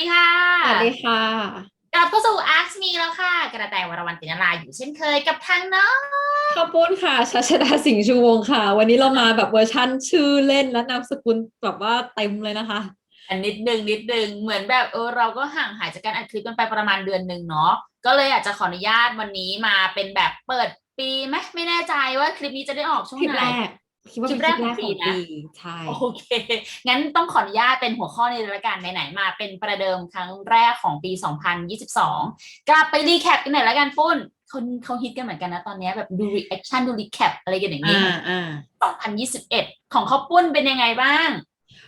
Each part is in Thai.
ดีค่ะ สวัสดีค่ะ กลับเข้าสู่ Ask Me แล้วค่ะ กระแตวรวรรณตินลาอยู่เช่นเคยกับทางน้องข้าวปุ้นค่ะชัชดาสิงห์ชูวงศ์ค่ะ วันนี้เรามาแบบเวอร์ชั่นชื่อเล่นและนามสกุลแบบว่าเต็มเลยนะคะ อันนิดนึงนิดนึงเหมือนแบบเออเราก็ห่างหายจากการอัดคลิปกันไปประมาณเดือนหนึ่งเนาะก็เลยอยากจะขออนุญาตวันนี้มาเป็นแบบเปิดปีไหมไม่แน่ใจว่าคลิปนี้จะได้ออกช่วงคลิปไหนแรก คิดว่าเป็นคลิปแรกของปีใช่โอเค งั้นต้องขออนุญาตเป็นหัวข้อในรายการไหนๆมา เป็นประเดิมครั้งแรกของปี 2022 กลับไปรีแคปกันหน่อยแล้วกันปุ้นคนเขาฮิตกันเหมือนกันนะตอนนี้แบบดู reaction ดู recap อะไรกันอย่างนี้อ่าอ่า2021 ของข้าวปุ้นเป็นยังไงบ้าง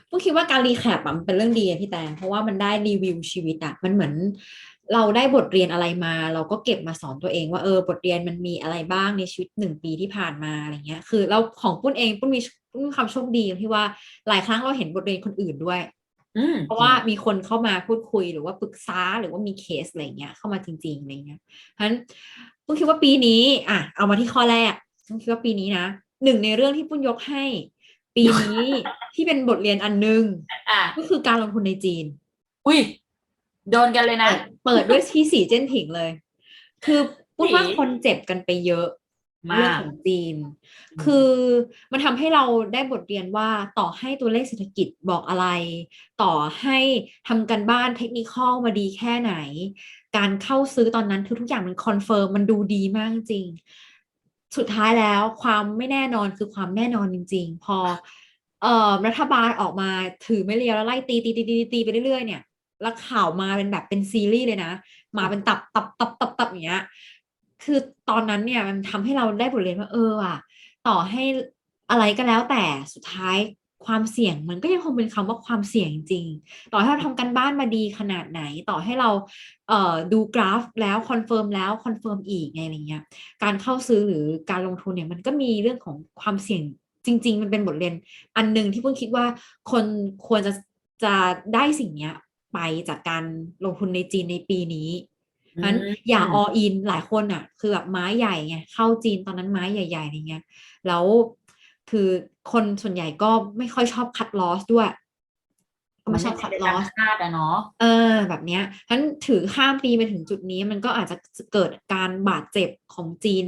ปุ้นคิดว่าการรีแคปอะมันเป็นเรื่องดีอะพี่แตงเพราะว่ามันได้รีวิวชีวิตอะมันเหมือน เราได้บทเรียนอะไรมา เราก็เก็บมาสอนตัวเองว่าเออบทเรียนมันมีอะไรบ้างในชีวิตหนึ่งปีที่ผ่านมาอะไรเงี้ย คือเราของปุ้นเองปุ้นมีปุ้นมีความโชคดีที่ว่าหลายครั้งเราเห็นบทเรียนคนอื่นด้วยอืมเพราะว่ามีคนเข้ามาพูดคุยหรือว่าปรึกษาหรือว่ามีเคสอะไรเงี้ยเข้ามาจริงๆอะไรเงี้ยเพราะฉะนั้นปุ้นคิดว่าปีนี้อะเอามาที่ข้อแรกปุ้นคิดว่าปีนี้นะหนึ่งในเรื่องที่ปุ้นยกให้ ปีนี้ที่เป็นบทเรียนอันหนึงอะก็คือการลงทุนในจีน อุ้ย โดนกันเลยนะ เปิดเปิดด้วยที่สีเจิ้นผิงเลย คือปุ้นว่าสีคนเจ็บกันไปเยอะมากเรื่องของจีนอืมคือมันทำให้เราได้บทเรียนว่าต่อให้ตัวเลขเศรษฐกิจบอกอะไร ต่อให้ทำกันบ้านเทคนิคอลมาดีแค่ไหน การเข้าซื้อตอนนั้นคือทุกอย่างมันคอนเฟิร์มมันดูดีมากจริง สุดท้ายแล้วความไม่แน่นอนคือความแน่นอนจริง ๆ พอเอ่อรัฐบาลออกมาถือไม่เรียวแล้วไล่ตีตีตีตีตีไปเรื่อยๆเนี่ย แล้วข่าวมาเป็นแบบเป็นซีรีส์เลยนะ มาเป็นตับตับตับตับตับอย่างเงี้ย คือตอนนั้นเนี่ยมันทำให้เราได้บทเรียนว่าเออว่ะต่อให้อะไรก็แล้วแต่สุดท้ายความเสี่ยงมันก็ยังคงเป็นคำว่าความเสี่ยงจริง ต่อให้เราทำกันบ้านมาดีขนาดไหน ต่อให้เราเอ่อดูกราฟแล้วคอนเฟิร์มแล้วคอนเฟิร์มอีกไงอะไรเงี้ย การเข้าซื้อหรือการลงทุนเนี่ยมันก็มีเรื่องของความเสี่ยงจริง ๆ มันเป็นบทเรียน อันหนึ่งที่เพิ่งคิดว่าคนควรจะจะได้สิ่งเนี้ย ไปจากการลงทุนในจีนในปีนี้อืมนั้นอย่า all in หลายคนอะ คือแบบไม้ใหญ่ไงเข้าจีนตอนนั้นไม้ใหญ่ๆอะไรเงี้ยแล้วคือคนส่วนใหญ่ก็ไม่ค่อยชอบคัดลอสด้วยก็ไม่ชอบคัดลอสคาดอะเนาะเออ แบบเนี้ยฉะนั้นถือข้ามปีไปถึงจุดนี้มันก็อาจจะเกิดการบาดเจ็บของจีน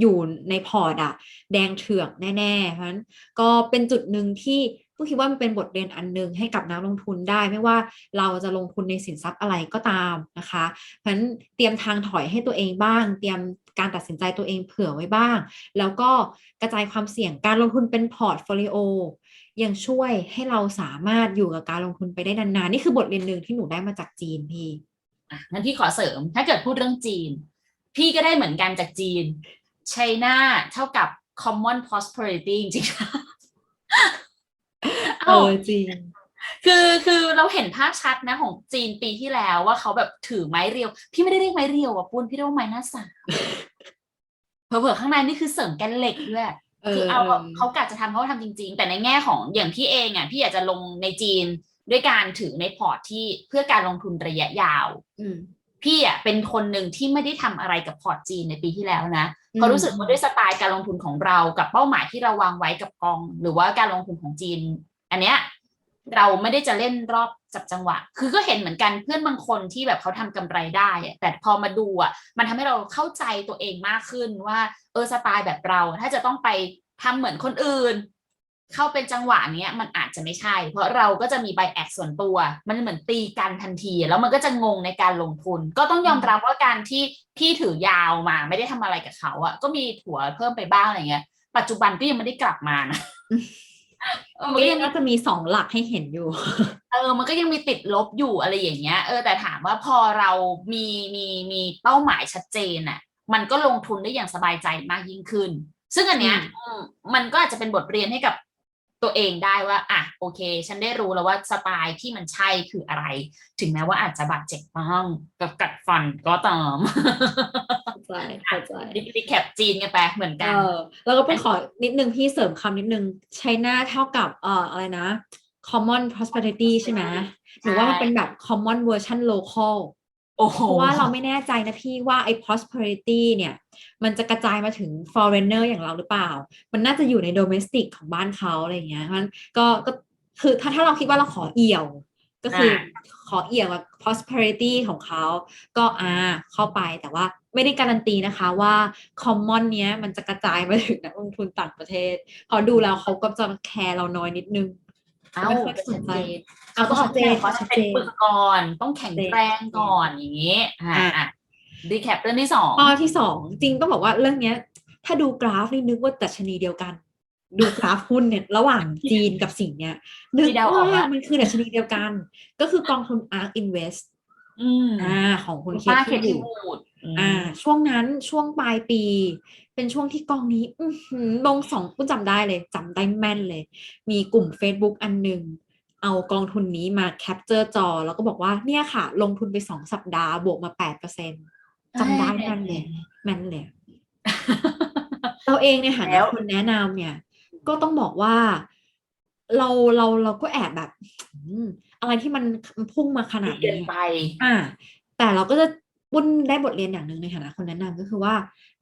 อยู่ในพอร์ตอะแดงเถือกแน่ๆเพราะฉะนั้นก็เป็นจุดหนึ่งที่ ผู้คิดว่ามันเป็นบทเรียนอันหนึ่งให้กับนักลงทุนได้ ไม่ว่าเราจะลงทุนในสินทรัพย์อะไรก็ตามนะคะเพราะฉะนั้นเตรียมทางถอยให้ตัวเองบ้าง เตรียมการตัดสินใจตัวเองเผื่อไว้บ้าง แล้วก็กระจายความเสี่ยงการลงทุนเป็นพอร์ตโฟลิโอยังช่วยให้เราสามารถอยู่กับการลงทุนไปได้นานๆ นี่คือบทเรียนหนึ่งที่หนูได้มาจากจีนพี่อะงั้นพี่ขอเสริม ถ้าเกิดพูดเรื่องจีน พี่ก็ได้เหมือนกันจากจีน China เท่ากับ common prosperity จริงๆ เอเอ้าอจริง คือคือเราเห็นภาพชัดนะของจีนปีที่แล้วว่าเขาแบบถือไม้เรียว พี่ไม่ได้เรียกไม้เรียวอะปุ้นพี่เรียกว่าไม้หน้าสามเผื่อๆข้างในนี่คือเสริมแกนเหล็กด้วยเอคืออเอาแบบเออเขากะจะทำเขาก็ทำจริง ๆ แต่ในแง่ของอย่างพี่เองอะพี่อยากจะลงในจีนด้วยการถือในพอร์ตที่เพื่อการลงทุนระยะยาวอืมพี่อะเป็นคนหนึ่งที่ไม่ได้ทำอะไรกับพอร์ตจีนในปีที่แล้วนะอืมเพราะรู้สึกว่าด้วยสไตล์การลงทุนของเรากับเป้าหมายที่เราวางไว้กับกอง หรือว่าการลงทุนของจีน อันเนี้ยเราไม่ได้จะเล่นรอบจับจังหวะ คือก็เห็นเหมือนกันเพื่อนบางคนที่แบบเขาทำกำไรได้ แต่พอมาดูอะ มันทำให้เราเข้าใจตัวเองมากขึ้นว่า เออสไตล์แบบเราถ้าจะต้องไปทำเหมือนคนอื่น เข้าเป็นจังหวะเนี้ยมันอาจจะไม่ใช่ เพราะเราก็จะมีใบแอคส่วนตัว มันเหมือนตีกันทันที แล้วมันก็จะงงในการลงทุน ก็ต้องยอมรับว่าการที่พี่ถือยาวมาไม่ได้ทำอะไรกับเขาอะก็มีถั่วเพิ่มไปบ้างอะไรเงี้ย ปัจจุบันก็ยังไม่ได้กลับมานะ ก็ก็ยัยังงน่าจะมีสองหลักให้เห็นอยู่ เออ มันก็ยังมีติดลบอยู่อะไรอย่างเงี้ย เออ แต่ถามว่าพอเรามีมีมีเป้าหมายชัดเจนอะมันก็ลงทุนได้อย่างสบายใจมากยิ่งขึ้น ซึ่งอันเนี้ยอืมอืมมันก็อาจจะเป็นบทเรียนให้กับตัวเองได้ว่า อะ โอเค ฉันได้รู้แล้วว่าสไตล์ที่มันใช่คืออะไร ถึงแม้ว่าอาจจะบาดเจ็บบ้างกับกัดฟันก็ตามเข้า ใจเข้าใจดิดิแคปจีนกันไปเหมือนเอกันอแล้วก็ไปขอนิดนึงพี่เสริมคำนิดนึง China เท่ากับเอ่ออะไรนะ common prosperity ใช่ไหมหรือว่ามันเป็นแบบ common version local โอ้โหเพราะว่าเราไม่แน่ใจนะพี่ว่าไอ้ prosperity เนี่ย มันจะกระจายมาถึง foreigner อย่างเราหรือเปล่า มันน่าจะอยู่ใน domestic ของบ้านเขาอะไรอย่างเงี้ยเพราะฉะนั้นก็ก็คือถ้าถ้าเราคิดว่าเราขอเอี่ยว ก็คืออาขอเอี่ยงว่า prosperity ของเขาก็อ่าเข้าไปแต่ว่า ไม่ได้การันตีนะคะว่า common เนี้ยมันจะกระจายมาถึงนักลงทุนต่างประเทศพอดูแล้วเขาก็จะแคร์เราน้อยนิดนึงเอ้าไม่ค่อยสนใจเขาต้องชัดเจนเขาจะชัดเป็เจนนปึกก่อน ต้องแข็งแรงก่อนอย่างนี้อ่าอะอะรีแคปเรื่องที่สองข้อที่สองจริงต้องบอกว่าเรื่องเนี้ย ถ้าดูกราฟนี่นึกว่าดัชนีเดียวกัน ดูกราฟหุ้นเนี่ยระหว่างจีนกับสิ่งเนี้ยนึกที่เดาออกว่าละมันคือดัชนีเดียวกัน ก็คือกองทุน ARK Invest อืมอ่าของคุณคุณเคป้าเคที่ที่อยู่วูดม อ่า ช่วงนั้นช่วงปลายปี เป็นช่วงที่กองนี้ อือหือลงสองปุ้นจำได้เลยจำได้แม่นเลย มีกลุ่ม Facebook อันหนึ่งเอากองทุนนี้มาแคปเจอร์จอ แล้วก็บอกว่าเนี่ยค่ะ ลงทุนไปสองสัปดาห์บวกมาแปดเปอร์เซ็นจำได้แม่นเลยแม่นเลยเราเองในฐาแล้นะวคนแนะนำเนี่ย ก็ต้องบอกว่าเราเราเราก็แอบแบบอืมอะไรที่มันพุ่งมาขนาดเกินนี้ไป อ่า แต่เราก็จะ ปุ้นได้บทเรียนอย่างหนึ่งในฐานะคนแนะนำก็คือว่า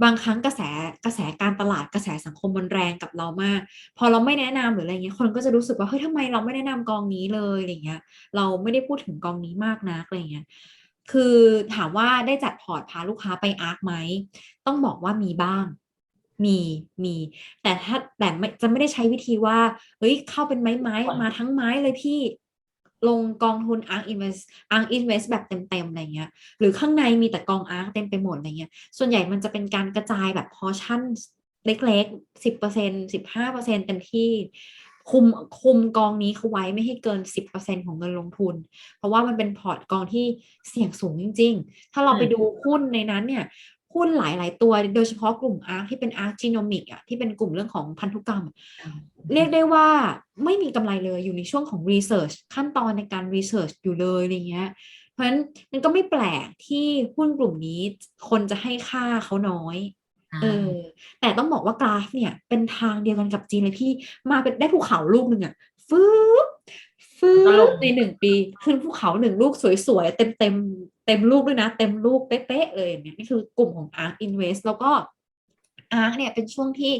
บางครั้งกระแสกระแสการตลาดกระแสสังคมมันแรงกับเรามาก พอเราไม่แนะนำหรืออะไรเงี้ยคนก็จะรู้สึกว่าเฮ้ยทำไมเราไม่แนะนำกองนี้เลยอะไรเงี้ย เราไม่ได้พูดถึงกองนี้มากนักอะไรเงี้ยคือถามว่าได้จัดพอร์ตพาลูกค้าไปอาร์คไหมต้องบอกว่ามีบ้างมีมี แต่ถ้าแต่ไม่จะไม่ได้ใช้วิธีว่า เฮ้ยเข้าเป็นไม้ไม้มาทั้งไม้เลยพี่ ลงกองทุน ARK Invest ARK Invest แบบเต็มๆอะไรเงี้ยหรือข้างในมีแต่กอง ARK เต็มไปหมดอะไรเงี้ยส่วนใหญ่มันจะเป็นการกระจายแบบพอชั่นเล็กๆสิบเปอร์เซ็นสิบห้าเปอร์เซ็นเต็มที่คุมคุมกองนี้เขาไว้ไม่ให้เกินสิบเปอร์เซ็นของเงินลงทุน เพราะว่ามันเป็นพอร์ตกองที่เสี่ยงสูงจริง ๆ ถ้าเราไปดูหุ้นในนั้นเนี่ย หุ้นหลาย ๆ ตัว โดยเฉพาะกลุ่ม ARK ที่เป็น ARK Genomic อะที่เป็นกลุ่มเรื่องของพันธุกรรม เรียกได้ว่าไม่มีกำไรเลยอยู่ในช่วงของ research ขั้นตอนในการ research อยู่เลยอะไรเงี้ยเพราะฉะนั้นมันก็ไม่แปลกที่หุ้นกลุ่มนี้คนจะให้ค่าเขาน้อยเออแต่ต้องบอกว่ากราฟเนี่ยเป็นทางเดียวกันกับจีนเลยพี่มาเป็นได้ภูเขาลูกหนึ่งอะฟืบฟืก็ลบงในหนึ่งปี ขึ้นภูเขาหนึ่งลูกสวยๆเต็ม เต็มเต็มลูกด้วยนะ เต็มลูกเป๊ะๆเลยเนี่ยนี่คือกลุ่มของ ARK Invest แล้วก็ ARK เนี่ยเป็นช่วงที่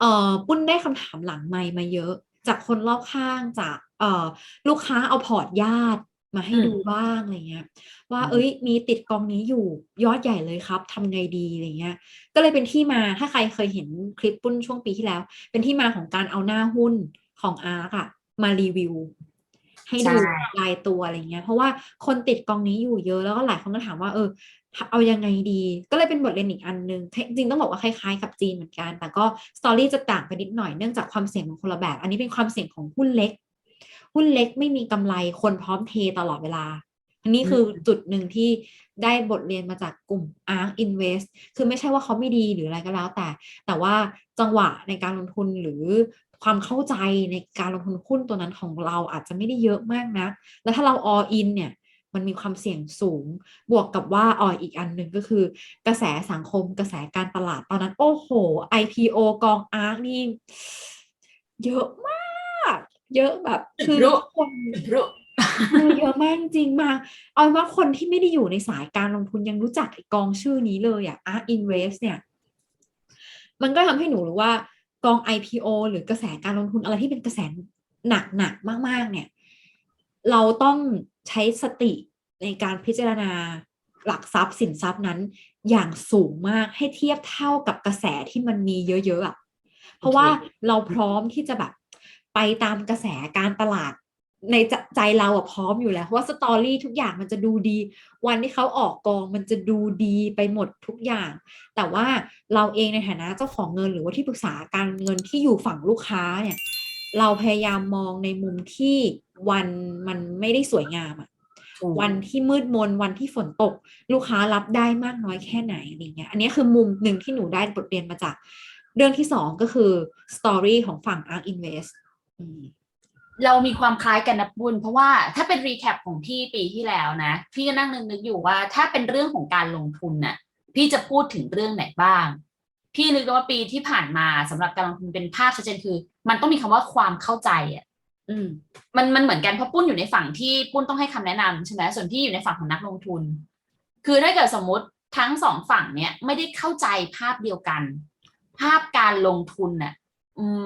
เอ่อปุ้นได้คำถามหลังไมค์มาเยอะ จากคนรอบข้างจากเอ่อลูกค้าเอาพอร์ตญาติมาให้อืมดูบ้างอะไรเงี้ย ว่าอืมเอ้ยมีติดกองนี้อยู่ยอดใหญ่เลยครับทำไงดีอะไรเงี้ย ก็เลยเป็นที่มาถ้าใครเคยเห็นคลิปปุ้นช่วงปีที่แล้ว เป็นที่มาของการเอาหน้าหุ้นของอาร์กอะมารีวิว ให้ดูใช่รายตัวอะไรเงี้ย เพราะว่าคนติดกองนี้อยู่เยอะแล้วก็หลายคนก็ถามว่าเออ เอายังไงดี ก็เลยเป็นบทเรียนอีกอันหนึงจริงๆต้องบอกว่าคล้ายๆกับจีนเหมือนกัน แต่ก็สตอรี่จะต่างไปนิดหน่อยเนื่องจากความเสี่ยงของคนละแบบ อันนี้เป็นความเสี่ยงของหุ้นเล็ก หุ้นเล็กไม่มีกำไรคนพร้อมเทตลอดเวลาอันนี้คือจุดหนึ่งที่ได้บทเรียนมาจากกลุ่ม ARK Invest คือไม่ใช่ว่าเขาไม่ดีหรืออะไรก็แล้วแต่ แต่ว่าจังหวะในการลงทุนหรือ ความเข้าใจในการลงทุนหุ้นตัวนั้นของเราอาจจะไม่ได้เยอะมากนะ แล้วถ้าเรา all in เนี่ย มันมีความเสี่ยงสูง บวกกับว่าอ๋ออีกอันหนึ่งก็คือ กระแสสังคมกระแสการตลาดตอนนั้น โอ้โห IPO กอง ARK นี่ เยอะมาก เยอะแบบ คือรู้คนรู้เออเยอะมากจริงๆมากเอาเป็นว่าคนที่ไม่ได้อยู่ในสายการลงทุนยังรู้จักไอ้กองชื่อนี้เลยอะ ARK Invest เนี่ย มันก็ทำให้หนูรู้ว่า กอง IPO หรือกระแสการลงทุนอะไรที่เป็นกระแสหนักหนักๆมาก ๆ เนี่ย เราต้องใช้สติในการพิจารณาหลักทรัพย์สินทรัพย์นั้น อย่างสูงมากให้เทียบเท่ากับกระแสที่มันมีเยอะๆอะเพราะว่าเราพร้อมที่จะแบบไปตามกระแสการตลาด ในใจใจเราอะพร้อมอยู่แล้วเพราะว่าสตอรี่ทุกอย่างมันจะดูดี วันที่เขาออกกองมันจะดูดีไปหมดทุกอย่าง แต่ว่าเราเองในฐานะเจ้าของเงินหรือว่าที่ปรึกษาการเงินที่อยู่ฝั่งลูกค้าเนี่ยเราพยายามมองในมุมที่วันมันไม่ได้สวยงามอะถูกวันที่มืดมนวันที่ฝนตก ลูกค้ารับได้มากน้อยแค่ไหนอะไรเงี้ยอันนี้คือมุมหนึ่งที่หนูได้บทเรียนมาจาก เรื่องที่สองก็คือสตอรี่ของฝั่ง ARK Invest อืม เรามีความคล้ายกันนะบุญเพราะว่าถ้าเป็นรีแคปของพี่ปีที่แล้วนะ พี่ก็นั่งนึกๆอยู่ว่า ถ้าเป็นเรื่องของการลงทุนน่ะ พี่จะพูดถึงเรื่องไหนบ้าง พี่นึกว่าปีที่ผ่านมาสำหรับการลงทุนเป็นภาพชัดเจนคือ มันต้องมีคำว่าความเข้าใจอะ อืม มันมันเหมือนกันเพราะปุ้นอยู่ในฝั่งที่ปุ้นต้องให้คำแนะนำใช่ไหมส่วนพี่อยู่ในฝั่งของนักลงทุน คือถ้าเกิดสมมติทั้งสองฝั่งเนี่ยไม่ได้เข้าใจภาพเดียวกัน ภาพการลงทุนน่ะ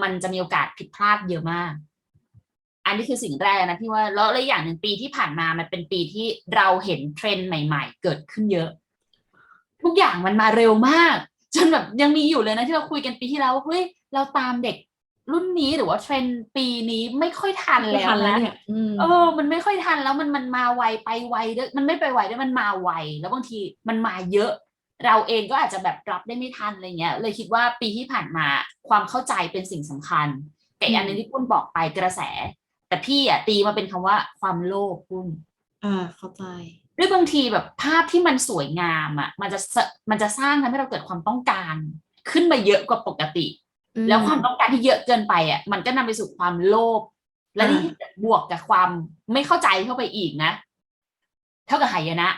มันจะมีโอกาสผิดพลาดเยอะมาก อันนี้คือสิ่งแรกนะพี่ว่าแล้วแล้วอย่างหนึ่งปีที่ผ่านมามันเป็นปีที่เราเห็นเทรนด์ใหม่ ๆ เกิดขึ้นเยอะ ทุกอย่างมันมาเร็วมาก จนแบบยังมีอยู่เลยนะที่เราคุยกันปีที่แล้วว่าเฮ้ยเราตามเด็กรุ่นนี้หรือว่าเทรนด์ปีนี้ไม่ค่อยทันไม่แล้วทันแล้วนะเนี่ยอืมเออ มันไม่ค่อยทันแล้วมันมันมาไวไปไวด้วยมันไม่ไปไวด้วยมันมาไวแล้วบางทีมันมาเยอะ เราเองก็อาจจะแบบรับได้ไม่ทันอะไรเงี้ย เลยคิดว่าปีที่ผ่านมาความเข้าใจเป็นสิ่งสำคัญแต่อีกอันหนึงที่ปุ้นบอกไปกระแส แต่พี่อะตีมาเป็นคำว่าความโลภปุ้นอ่าเข้าใจด้วยบางทีแบบภาพที่มันสวยงามอะ มันจะสมันจะสร้างทำให้เราเกิดความต้องการ ขึ้นมาเยอะกว่าปกติอืมแล้วความต้องการที่เยอะเกินไปอะ มันก็นำไปสู่ความโลภและนี่อ่าบวกกับความไม่เข้าใจเข้าไปอีกนะ เท่ากับหายนะ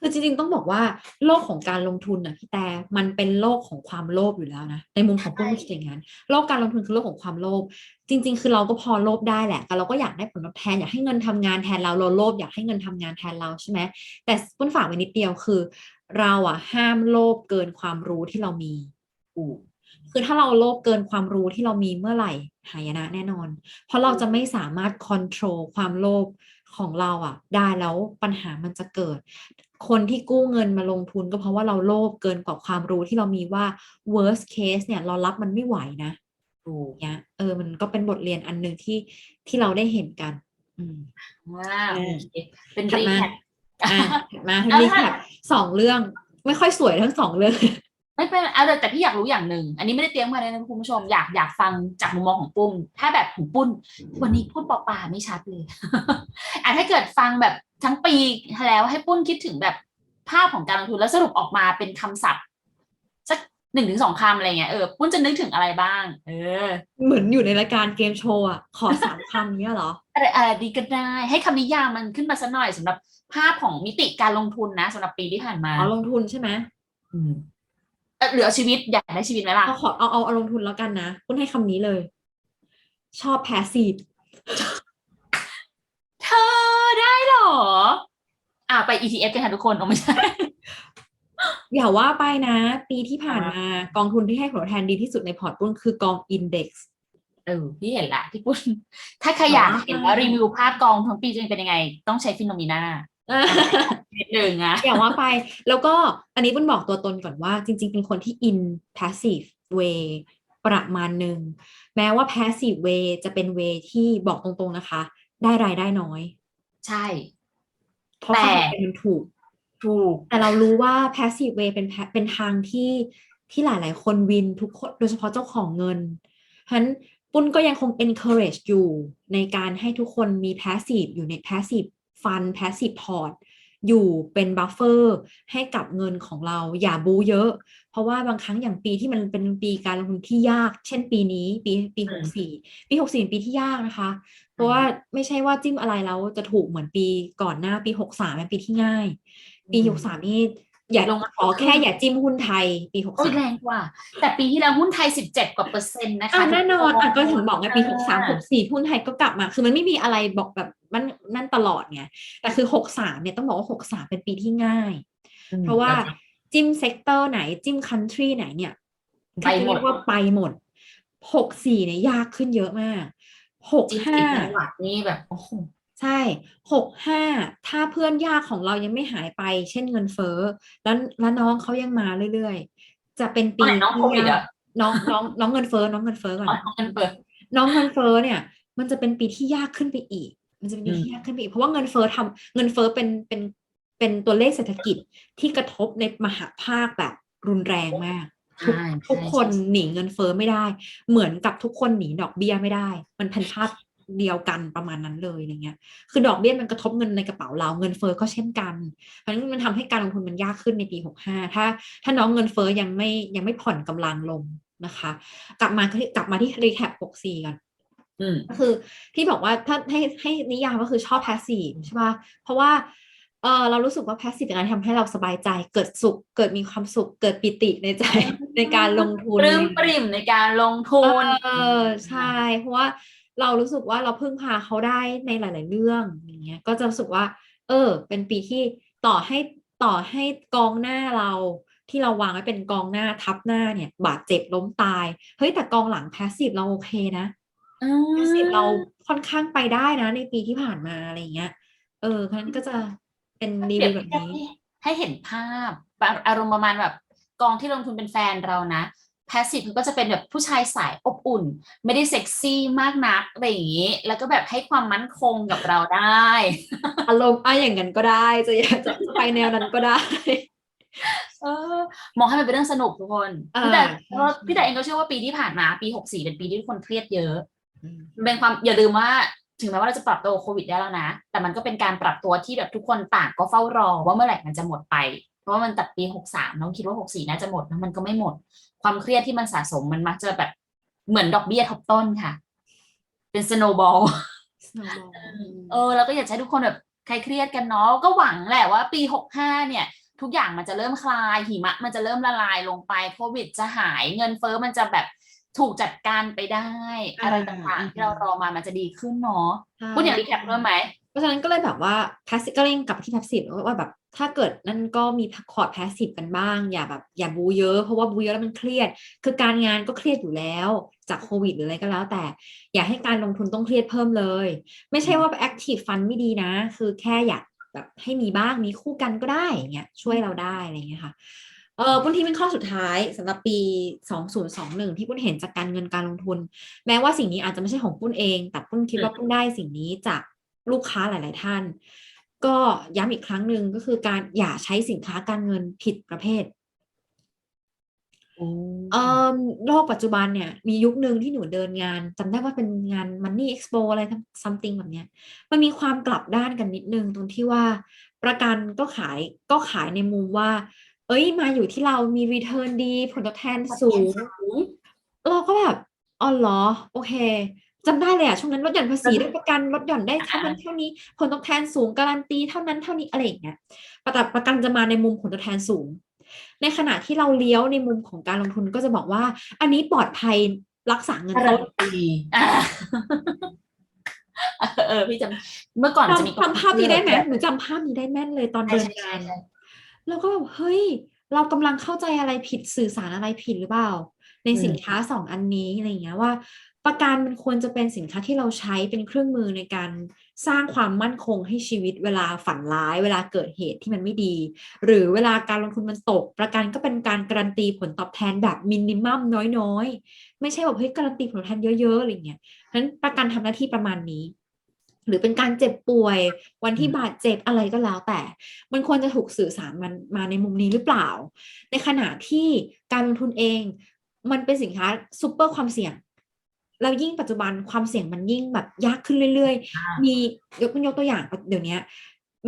คือจริงๆต้องบอกว่าโลกของการลงทุนอะพี่แต่มันเป็นโลกของความโลภอยู่แล้วนะในมุมของพวกใช่ผู้คิดอย่างนั้นโลกการลงทุนคือโลกของความโลภจริง ๆ คือเราก็พอโลภได้แหละแต่เราก็อยากได้ผลตอบแทนอยากให้เงินทำงานแทนเราเราโลภอยากให้เงินทำงานแทนเราใช่ไหมแต่ปุ้นฝากไว้นิดเดียวคือ เราอะห้ามโลภเกินความรู้ที่เรามีถูกคือถ้าเราโลภเกินความรู้ที่เรามีเมื่อไหร่หายนะแน่นอน เพราะเราจะไม่สามารถค o n t r o l ความโลภของเราอะ ได้แล้วปัญหามันจะเกิด คนที่กู้เงินมาลงทุนก็เพราะว่าเราโลภเกินกว่าความรู้ที่เรามีว่า worst case เนี่ยเรารับมันไม่ไหวนะถูกเนี้ยเออมันก็เป็นบทเรียนอันหนึ่งที่ที่เราได้เห็นกัน อืมว้าวเออโอเคเป็นถัดรีมาแคปอะถัดมาทีนี้แบบสองเรื่องไม่ค่อยสวยทั้งสองเรื่องไม่เป็นเอาแต่แต่พี่อยากรู้อย่างหนึ่ง อันนี้ไม่ได้เตรียมมาเลยนะคุณผู้ชมอยากอยากฟังจากมุมมองของปุ้ม ถ้าแบบของปุ้น วันนี้พูดเปล่าๆไม่ชัดเลยอะถ้าเกิดฟังแบบ ทั้งปีแล้วให้ปุ้นคิดถึงแบบภาพของการลงทุนแล้วสรุปออกมาเป็นคำศัพท์ สักหนึ่งถึงสองคำอะไรเงี้ยเออปุ้นจะนึกถึงอะไรบ้าง เออ เหมือนอยู่ในรายการเกมโชว์อะขอสามคำเนี้ยเหรออะไรอะไรดีก็ได้ ให้คำนิยามมันขึ้นมาสักหน่อยสำหรับภาพของมิติการลงทุนนะสำหรับปีที่ผ่านมาอ๋อลงทุนใช่ไหมอืมเออเหลือชีวิตอยากได้ชีวิตไหมล่ะเอาขอเอาเอาเอาลงทุนแล้วกันนะคุณให้คำนี้เลย ชอบแพสซีฟเธอ ได้เหรอ อ่าไป ETF กันค่ะทุกคนเอาไม่ใช่ อย่าว่าไปนะ ปีที่ผ่านมากองทุนที่ให้ผลตอบแทนดีที่สุดในพอร์ตปุ้นคือกองอินเด็กซ์เออพี่เห็นละที่ปุ้นถ้าใครอยากเห็นว่ารีวิวภาพกองทั้งปีจะเป็นยังไง ต้องใช้ฟิโนมิน่านิดหนึ่งอะอย่าว่าไป แล้วก็อันนี้ปุ้นบอกตัวตนก่อนว่า จริง ๆ เป็นคนที่ in passive way ประมาณหนึ่ง แม้ว่า passive way จะเป็น way ที่บอกตรงๆนะคะ ได้รายได้น้อย ใช่ เพราะแต่ค่าธรรมเนียมมันถูก ถูก แต่เรารู้ว่า passive way เป็น pa- เป็นทางที่ที่หลาย ๆ คนวินทุกคนโดยเฉพาะเจ้าของเงินฉะนั้นปุ้นก็ยังคง encourage อยู่ในการให้ทุกคนมี passive อยู่ใน passive fund passive port อยู่เป็น buffer ให้กับเงินของเราอย่าบูเยอะ เพราะว่าบางครั้งอย่างปีที่มันเป็นปีการลงทุนที่ยาก เช่นปีนี้ ปีปีอืหมกสี่ปีหกสี่เป็นปีที่ยากนะคะ เพราะว่าไม่ใช่ว่าจิ้มอะไรแล้วจะถูกเหมือนปีก่อนหน้าปีหกสามเป็นปีที่ง่าย ปีหกสามนี่ อย่าลงมาขอแค่อย่าจิ้มหุ้นไทยปีหกโอ้ยสามแรงกว่า แต่ปีที่แล้วหุ้นไทยสิบเจ็ดกว่าเปอร์เซ็นต์นะคะอะแน่นอนอะก็ถึงบอกไงปีหกสามหอ่กสี่หุ้นไทยก็กลับมา คือมันไม่มีอะไรบอกแบบมันนั่นตลอดไงแต่คือหกสามเนี่ยต้องบอกว่าหกสามเป็นปีที่ง่ายอืมเพราะว่าจิ้มเซกเตอร์ไหนจิ้มคันทรีไหนเนี่ยไปหมดเรียกว่าไปหมดหกสี่เนี่ยยากขึ้นเยอะมากหกจริงห้าๆจังหวัดนี่แบบโอ้โห ใช่หกห้าถ้าเพื่อนยากของเรายังไม่หายไป เช่นเงินเฟ้อ แล้วแล้วน้องเขายังมาเรื่อยๆ จะเป็นตอปีนไหนน้องโควิดที่ยาอะกน้องน้องน้องเงินเฟ้อ น้องเงินเฟ้อก่อนอ๋อเงินเปิด น้องเงินเฟ้อเนี่ย มันจะเป็นปีที่ยากขึ้นไปอีก มันจะเป็นปีอืมที่ยากขึ้นไปอีก เพราะว่าเงินเฟ้อทำเงินเฟ้อเป็นเป็นเป็นตัวเลขเศรษฐกิจที่กระทบในมหาภาคแบบรุนแรงมาก ทุกใช่ทุกใช่คนใช่หนีเงินเฟ้อไม่ได้ เหมือนกับทุกคนหนีดอกเบี้ยไม่ได้ มันพันธาตุ เดียวกันประมาณนั้นเลยอะไรเงี้ย คือดอกเบี้ยมันกระทบเงินในกระเป๋าเราเงินเฟ้อก็เช่นกัน เพราะฉะนั้นมันทำให้การลงทุนมันยากขึ้นในปีหกห้าถ้า ถ้าน้องเงินเฟ้อยังไม่ยังไม่ผ่อนกำลังลงนะคะ กลับมาที่กลับมาที่รีแคปหกสี่ก่อนอืมก็คือที่บอกว่าถ้าให้ให้นิยามก็คือชอบ passive ใช่ป่ะเพราะว่าเออเรารู้สึกว่า passive เป็นการทำให้เราสบายใจเกิดสุขเกิดมีความสุขเกิดปิติในใจในการลงทุนปลื้มปริ่มในการลงทุนเออใช่ เพราะว่า เรารู้สึกว่าเราพึ่งพาเขาได้ในหลาย ๆ เรื่องอย่างเงี้ยก็จะรู้สึกว่า เออ เป็นปีที่ต่อให้ต่อให้กองหน้าเราที่เราวางไว้เป็นกองหน้าทับหน้าเนี่ย บาดเจ็บล้มตาย เฮ้ยแต่กองหลัง passive เราโอเคนะอืมแพสซีฟเราค่อนข้างไปได้นะ ในปีที่ผ่านมาอะไรอย่างเงี้ย เออครั้นก็จะเป็นรีเปรีวิยวบแบบเทียบนี้ให้ให้เห็นภาพแบบอารมณ์ประมาณแบบกองที่ลงทุนเป็นแฟนเรานะ แพสซีฟก็จะเป็นแบบผู้ชายสายอบอุ่น ไม่ได้เซ็กซี่มากนักอะไรอย่างนี้ แล้วก็แบบให้ความมั่นคงกับเราได้ อารมณ์อะอย่างนั้นก็ได้จะอยากจะไปแนวนั้นก็ได้เออมองให้มันเป็นเรื่องสนุกทุกคนอ่าพี่แต่ใช่เพราะใช่พี่แต่เองก็เชื่อว่าปีที่ผ่านมาปีหกสี่เป็นปีที่ทุกคนเครียดเยอะมันเป็นความอย่าลืมว่าถึงแม้ว่าเราจะปรับตัวโควิดได้แล้วนะ แต่มันก็เป็นการปรับตัวที่แบบทุกคนต่างก็เฝ้ารอว่าเมื่อไหร่มันจะหมดไปเพ ราะว่ามันตัดปีหกสามน้องคิดว่าหกสี่น่าจะหมดแล้วมันก็ไม่หมด ความเครียดที่มันสะสมมันมักจะแบบเหมือนดอกเบี้ยทบต้นค่ะ เป็นสโนบอล Snowball เออแล้วก็อยากจะให้ทุกคนแบบใครเครียดกันเนาะก็หวังแหละว่าปีหกห้าเนี่ย ทุกอย่างมันจะเริ่มคลายหิมะ มันจะเริ่มละลายลงไปโควิดจะหายเงินเฟ้อมันจะแบบถูกจัดการไปได้อ่าอะไรต่างๆที่เรารอมามันจะดีขึ้นเนาะใช่พูดอย่างรีแคปเพิ่มไหมเพราะฉะนั้นก็เลยแบบว่า passive ก็เล่นกลับที่ passive ว่าแบบ ถ้าเกิดนั่นก็มีคอร์ด passive กันบ้าง อย่าแบบอย่าบูเยอะเพราะว่าบูเยอะแล้วมันเครียด คือการงานก็เครียดอยู่แล้วจากโควิดหรืออะไรก็แล้ว แต่อย่าให้การลงทุนต้องเครียดเพิ่มเลย ไม่ใช่ว่า active fund ไม่ดีนะ คือแค่อยากแบบให้มีบ้างมีคู่กันก็ได้อย่างเงี้ยช่วยเราได้อะไรอย่างเงี้ยค่ะเออปุ้นที่เป็นข้อสุดท้ายสำหรับปี 2021 ที่ปุ้นเห็นจากการเงินการลงทุน แม้ว่าสิ่งนี้อาจจะไม่ใช่ของปุ้นเอง แต่ปุ้นคิดว่าปุ้นได้สิ่งนี้จากลูกค้าหลาย ๆ ท่าน ก็ย้ำอีกครั้งหนึ่งก็คือการอย่าใช้สินค้าการเงินผิดประเภทเอ่อโลกปัจจุบันเนี่ย มียุคหนึ่งที่หนูเดินงานจำได้ว่าเป็นงาน Money Expo อะไร something แบบเนี้ย มันมีความกลับด้านกันนิดนึงตรงที่ว่าประกันก็ขายก็ขายในมุมว่า เอ้ยมาอยู่ที่เรามี return ดี ผลตอบแทนสูง เราก็แบบอ๋อเหรอ โอเค จำได้เลยอะช่วงนั้นลดหย่อนภาษีได้ประกันลดหย่อนได้เท่านั้นเท่านี้ผลตอบแทนสูงการันตีเท่านั้นเท่านี้อะไรอย่างเงี้ยประแต่ประกันจะมาในมุมผลตอบแทนสูง ในขณะที่เราเลี้ยวในมุมของการลงทุนก็จะบอกว่า อันนี้ปลอดภัยรักษาเงินการัต้นนตีอ่าเออเออพี่จำเมื่อก่อนจะมีจำจำภาพนี้ได้ไหมหนูจำภาพนี้ได้แม่นเลยตอนใช่เดินใช่งานใช่แล้วก็แบบเฮ้ย เรากำลังเข้าใจอะไรผิดสื่อสารอะไรผิดหรือเปล่า ในสินค้าสองอันนี้อะไรอย่างเงี้ยว่า ประกันมันควรจะเป็นสินค้าที่เราใช้เป็นเครื่องมือในการสร้างความมั่นคงให้ชีวิตเวลาฝันร้าย เวลาเกิดเหตุที่มันไม่ดี หรือเวลาการลงทุนมันตก ประกันก็เป็นการการันตีผลตอบแทนแบบมินิมัมน้อยๆ ไม่ใช่แบบเฮ้ยการันตีผลตอบแทนเยอะๆอะไรเงี้ยฉะนั้นประกันทำหน้าที่ประมาณนี้ หรือเป็นการเจ็บป่วย วันที่บาดเจ็บอะไรก็แล้วแต่ มันควรจะถูกสื่อสารมันมาในมุมนี้หรือเปล่า ในขณะที่การลงทุนเอง มันเป็นสินค้าซูเปอร์ความเสี่ยง แล้วยิ่งปัจจุบันความเสี่ยงมันยิ่งแบบยากขึ้นเรื่อยอ่าๆมียกยกตัวอย่างเดี๋ยวนี้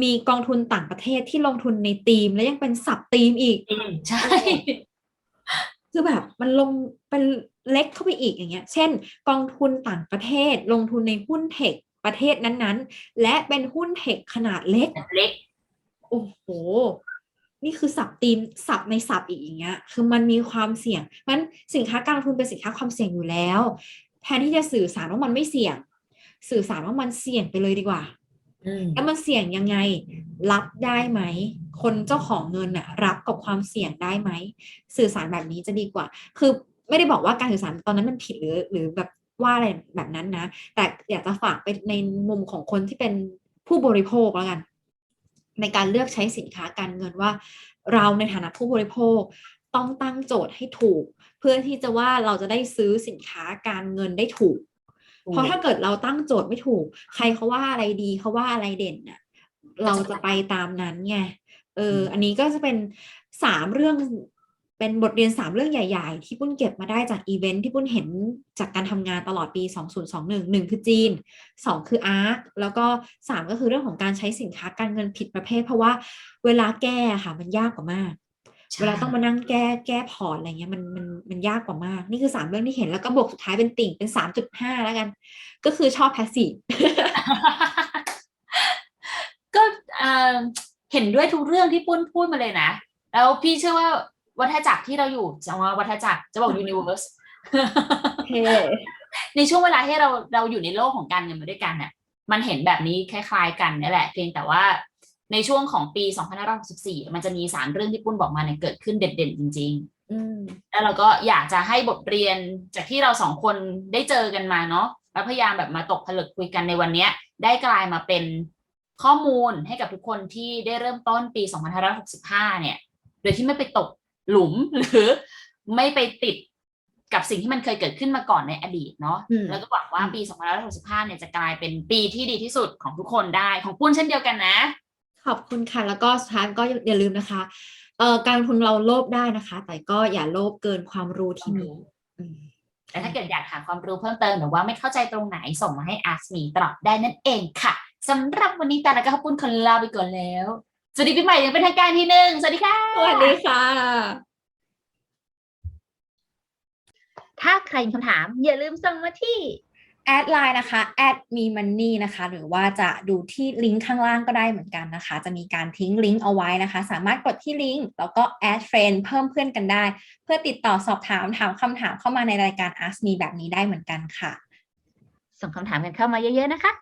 มีกองทุนต่างประเทศที่ลงทุนในทีม และยังเป็นสับทีมอีกอืมใช่คือแบบมันลงเป็นเล็กเข้าไปอีกอย่างเงี้ย เช่น กองทุนต่างประเทศลงทุนในหุ้นเทคประเทศนั้นๆ และเป็นหุ้นเทคขนาดเล็กเล็ก โอ้โห นี่คือสับตีนสับในสับอีกอย่างเงี้ย คือมันมีความเสี่ยงเพราะฉะนั้นสินค้าการลงทุนเป็นสินค้าความเสี่ยงอยู่แล้ว แทนที่จะสื่อสารว่ามันไม่เสี่ยง สื่อสารว่ามันเสี่ยงไปเลยดีกว่าอืมแล้วมันเสี่ยงยังไง รับได้ไหม คนเจ้าของเงินน่ะ รับกับความเสี่ยงได้ไหม สื่อสารแบบนี้จะดีกว่า คือไม่ได้บอกว่าการสื่อสารตอนนั้นมันผิดหรือ หรือแบบว่าอะไรแบบนั้นนะ แต่อยากจะฝากไปในมุมของคนที่เป็นผู้บริโภคแล้วกัน ในการเลือกใช้สินค้าการเงินว่า เราในฐานะผู้บริโภค ต้องตั้งโจทย์ให้ถูก เพื่อที่จะว่าเราจะได้ซื้อสินค้าการเงินได้ถูก เพราะถ้าเกิดเราตั้งโจทย์ไม่ถูก ใครเขาว่าอะไรดีเขาว่าอะไรเด่นน่ะ เราจะไปตามนั้นไงเออ อันนี้ก็จะเป็นสามเรื่องเป็นบทเรียนสามเรื่องใหญ่ ๆ ที่ปุ้นเก็บมาได้จากอีเวนท์ที่ปุ้นเห็นจากการทำงานตลอดปี 2021หนึ่งคือจีนสองคืออาร์คแล้วก็สามก็คือเรื่องของการใช้สินค้าการเงินผิดประเภท เพราะว่าเวลาแก้ค่ะมันยากกว่ามากใช่ เวลาต้องมานั่งแก้แก้พอร์ตอะไรเงี้ยมันมันมันยากกว่ามาก นี่คือสามเรื่องที่เห็นแล้วก็บวกสุดท้ายเป็นติ่งเป็นสามจุดห้าแล้วกัน ก็คือชอบแพสซีฟก็เอ่อเห็นด้วยทุกเรื่องที่ปุ้นพูดมาเลยนะ แล้วพี่เชื่อว่าวัฏจักรที่เราอยู่จะว่าวัฏจักรจะบอก universe ในช่วงเวลาที่เราเราอยู่ในโลกของการเงินมาด้วยกันเนี่ยมันเห็นแบบนี้คล้าย ๆ กันนี่แหละ เพียงแต่ว่า ในช่วงของปี2564มันจะมีสามเรื่องที่ปุ้นบอกมาเนี่ยเกิดขึ้นเด่นๆจริงอืมๆแล้วเราก็อยากจะให้บทเรียนจากที่เราสองคนได้เจอกันมาเนาะแล้วพยายามแบบมาตกผลึกคุยกันในวันเนี้ย ได้กลายมาเป็นข้อมูลให้กับทุกคนที่ได้เริ่มต้นปี2565 เนี่ย โดยที่ไม่ไปตกหลุมหรือไม่ไปติดกับสิ่งที่มันเคยเกิดขึ้นมาก่อนในอดีตเนาะอืมแล้วก็หวังว่าปี 2565 เนี่ยจะกลายเป็นปีที่ดีที่สุดของทุกคนได้ ของปุ้นเช่นเดียวกันนะ ขอบคุณค่ะ แล้วก็สุดท้ายก็อย่าลืมนะคะเอ่อการลงทุนเราโลภได้นะคะ แต่ก็อย่าโลภเกินความรู้ที่มีอืม แต่ถ้าเกิดอยากหาความรู้เพิ่มเติมหรือว่าไม่เข้าใจตรงไหนส่งมาให้ Ask Me ตอบได้นั่นเองค่ะสำหรับวันนี้แต่ละก็ขอบคุณคนลาไปก่อนแล้ว สวัสดีปีใหม่อยังเป็นทางการทีหนึ่งสวัสดีค่ะ สวัสดีค่ะ ถ้าใครมีคำถามอย่าลืมส่งมาที่ แอดไลน์นะคะแอดมีมันนี่นะคะ หรือว่าจะดูที่ลิงก์ข้างล่างก็ได้เหมือนกันนะคะ จะมีการทิ้งลิงก์เอาไว้นะคะ สามารถกดที่ลิงก์แล้วก็แอดเฟรนเพิ่มเพื่อนกันได้ เพื่อติดต่อสอบถามถามคำถามเข้ามาในรายการ Ask Me แบบนี้ได้เหมือนกันค่ะ ส่งคำถามกันเข้ามาเยอะๆนะคะ